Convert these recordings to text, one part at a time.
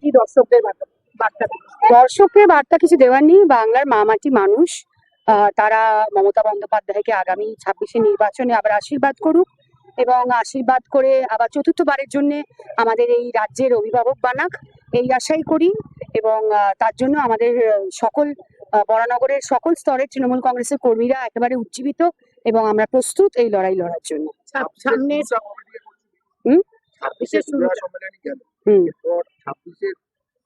কি দর্শকদের বার্তা দর্শকের বার্তা কিছু দেওয়ার নেই। বাংলার মামাটি মানুষ। তারা মমতা বন্দ্যোপাধ্যায়কে আগামী ছাব্বিশে নির্বাচনে আবার আশীর্বাদ করুক এবং আশীর্বাদ করে আবার চতুর্থবারের জন্য আমাদের এই রাজ্যের অভিভাবক বানাক। এই আশাই করি এবং তার জন্য আমাদের সকল বরানগরের সকল স্তরের তৃণমূল কংগ্রেসের কর্মীরা একেবারে উজ্জীবিত এবং আমরা প্রস্তুত এই লড়াই লড়ার জন্য। সামনে হুম? হুম। ছাব্বিশের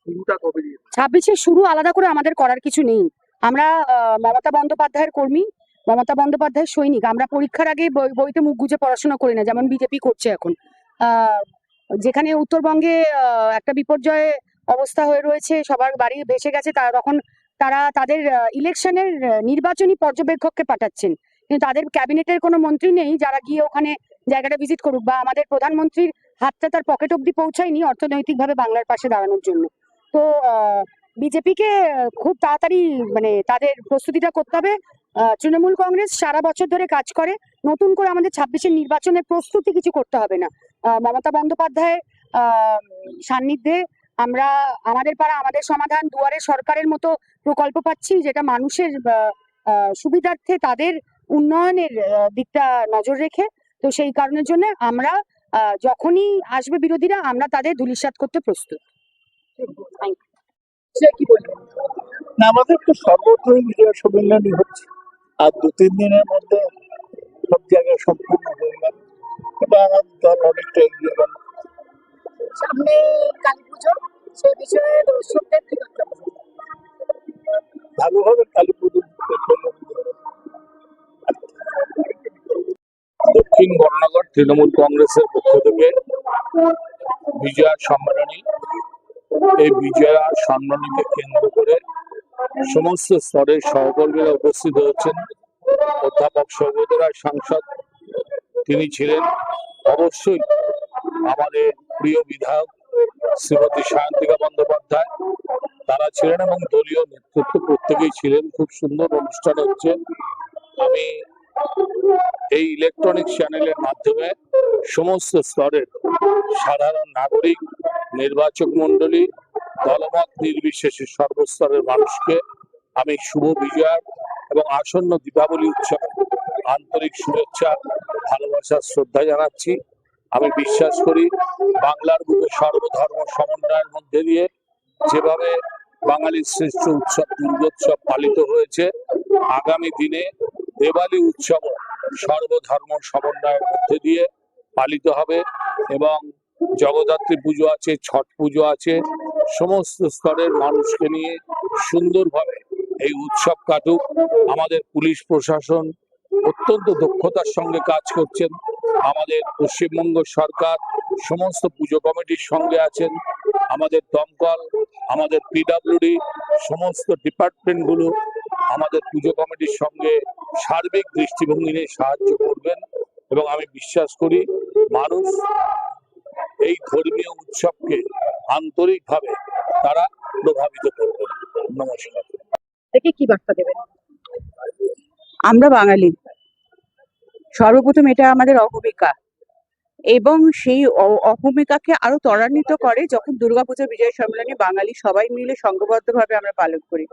শুরুটা কবে দিয়ে? ছাব্বিশের শুরু আলাদা করে আমাদের করার কিছু নেই। আমরা মমতা বন্দ্যোপাধ্যায়ের কর্মী মমতা বন্দ্যোপাধ্যায়ের সৈনিক। আমরা পরীক্ষার আগে বই- বইতে মুখ গুজে পড়াশোনা করি না যেমন বিজেপি করছে এখন। যেখানে উত্তরবঙ্গে একটা বিপর্যয় অবস্থা হয়ে রয়েছে সবার বাড়ি ভেসে গেছে তারা তখন তারা তাদের ইলেকশনের নির্বাচনী পর্যবেক্ষককে পাঠাচ্ছেন। কিন্তু তাদের ক্যাবিনেটের কোনো মন্ত্রী নেই যারা গিয়ে ওখানে জায়গাটা ভিজিট করুক বা আমাদের প্রধানমন্ত্রীর হাতটা তার পকেট অব্দি পৌঁছায়নি অর্থনৈতিকভাবে বাংলার পাশে দাঁড়ানোর জন্য। তো বিজেপিকে খুব তাড়াতাড়ি মানে তাদের প্রস্তুতিটা করতে হবে। তৃণমূল কংগ্রেস সারা বছর ধরে কাজ করে। নতুন করে আমাদের ছাব্বিশের নির্বাচনের প্রস্তুতি কিছু করতে হবে না। মমতা বন্দ্যোপাধ্যায়ের সান্নিধ্যে আমরা আমাদের পাড়া, আমাদের সমাধান দুয়ারে সরকারের মতো প্রকল্প পাচ্ছি যেটা মানুষের সুবিধার্থে তাদের উন্নয়নের দিকটা নজর রেখে। তো সেই কারণের জন্য আমরা যখনই আসবে বিরোধীরা আমরা তাদের ধুলিসাৎ করতে প্রস্তুত। সে কি বলবেন না আমাদের তো বিজয় সম্মেলনই হচ্ছে। আর দু তিন দিনের মধ্যে সব জায়গায় সম্পূর্ণ হয়ে গেল। এটা আমাদের দল অনেকটা এগিয়ে গেল। সামনে কালী পুজো সে বিষয়ে দর্শকদের কি ভালোভাবে কালী দক্ষিণ বর্ণনগর তৃণমূল কংগ্রেসের পক্ষ থেকে বিজয়া সম্মেলনী এই বিজয়া সম্মেলনীকে কেন্দ্র করে সমস্ত স্তরের সহকর্মীরা উপস্থিত হয়েছেন। অধ্যাপক সৌগত রায় সাংসদ তিনি ছিলেন। অবশ্যই আমাদের প্রিয় বিধায়ক শ্রীমতী সায়ন্তিকা বন্দ্যোপাধ্যায়, তারা ছিলেন এবং দলীয় নেতৃত্ব প্রত্যেকেই ছিলেন। খুব সুন্দর অনুষ্ঠান হচ্ছে। আমি এই ইলেকট্রনিক চ্যানেলের মাধ্যমে সমস্ত স্তরের সাধারণ নাগরিক, নির্বাচক মন্ডলী দলমত নির্বিশেষে সর্বস্তরের মানুষকে আমি শুভ বিজয় এবং আসন্ন দীপাবলি উৎসবে আন্তরিক শুভেচ্ছা, ভালোবাসা, শ্রদ্ধা জানাচ্ছি। আমি বিশ্বাস করি বাংলার বুকে সর্বধর্ম সমন্বয়ের মধ্যে দিয়ে যেভাবে বাঙালির শ্রেষ্ঠ উৎসব, দুর্গোৎসব পালিত হয়েছে, আগামী দিনে দেওয়ালি উৎসব সর্বধর্ম সমন্বয়ের মধ্যে দিয়ে পালিত হবে এবং জগদ্ধাত্রী পুজো আছে, ছট পুজো আছে। সমস্ত স্তরের মানুষকে নিয়ে সুন্দরভাবে এই উৎসব কাটুক। আমাদের পুলিশ প্রশাসন অত্যন্ত দক্ষতার সঙ্গে কাজ করছেন। আমাদের পশ্চিমবঙ্গ সরকার, সমস্ত পুজো কমিটির সঙ্গে আছেন। আমাদের দমকল, আমাদের পিডাব্লিউডি সমস্ত ডিপার্টমেন্টগুলো আমাদের পুজো কমিটির সঙ্গে সার্বিক দৃষ্টিভঙ্গি নিয়ে সাহায্য করবেন এবং আমি বিশ্বাস করি মানুষ এই ধর্মীয় উৎসবকে আন্তরিকভাবে তারা প্রভাবিত করবেন নমস্কার। কি বার্তা দেবেন। আমরা বাঙালি। সর্বপ্রথম এটা আমাদের অভূমিকা এবং সেই অ- অভূমিকাকে আরও ত্বরান্বিত করে যখন দুর্গাপূজা বিজয় সম্মেলনে বাঙালি সবাই মিলে সংঘবদ্ধভাবে আমরা পালন করি।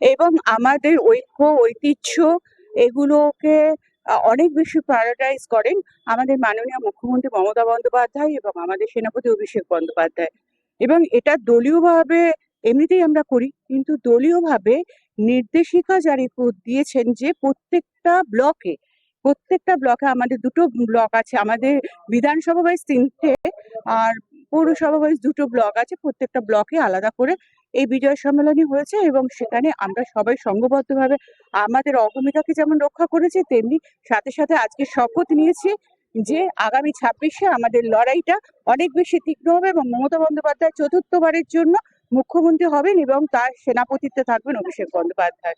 এবং আমাদের ঐক্য, ঐতিহ্য এগুলোকে অনেক বেশি প্রায়োরিটাইজ করেন আমাদের মাননীয় মুখ্যমন্ত্রী মমতা বন্দ্যোপাধ্যায় এবং আমাদের সেনাপতি অভিষেক বন্দ্যোপাধ্যায়। এবং এটা দলীয়ভাবে এমনিতেই আমরা করি, কিন্তু দলীয়ভাবে নির্দেশিকা জারি দিয়েছেন যে প্রত্যেকটা ব্লকে প্রত্যেকটা ব্লকে আমাদের দুটো ব্লক আছে, আমাদের বিধানসভা ওয়াইজ তিনটে আর পৌরসভা ওয়াইজ দুটো ব্লক আছে, প্রত্যেকটা ব্লকে আলাদা করে এই বিজয় সম্মেলনী হয়েছে এবং সেখানে আমরা সবাই সংঘবদ্ধভাবে আমাদের অভূমিকাকে যেমন রক্ষা করেছি, তেমনি সাথে সাথে আজকে শপথ নিয়েছি যে আগামী ছাব্বিশে আমাদের লড়াইটা অনেক বেশি তীক্ষ্ণ হবে এবং মমতা বন্দ্যোপাধ্যায় চতুর্থবারের জন্য মুখ্যমন্ত্রী হবেন এবং তার সেনাপতিত্বে থাকবেন অভিষেক বন্দ্যোপাধ্যায়।